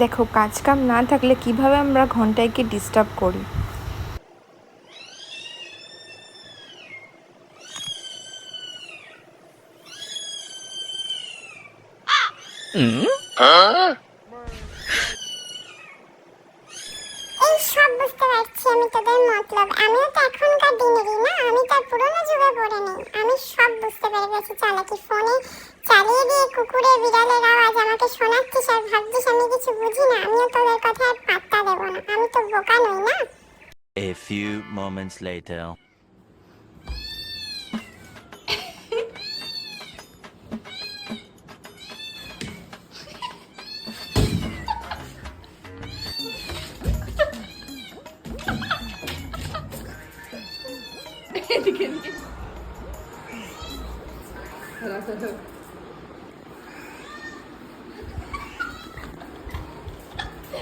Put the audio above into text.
দেখো, কাজ কাম না থাকলে কীভাবে আমরা ঘন্টাইকে ডিস্টার্ব করি? বুঝতে আমি মতলব। আমিও তো এখনকার না? আমি আমি সব বুঝতে পেরে গেছি। চালাকি ফোনে চালিয়ে দিয়ে কুকুরে বিড়ালের আওয়াজ আমাকে শোনাচ্ছিস আর ভাবছিস আমি কিছু বুঝি না আমিও তোদের কথা আর পাত্তা দেবো না আমি তো বোকা নই না? A few moments later.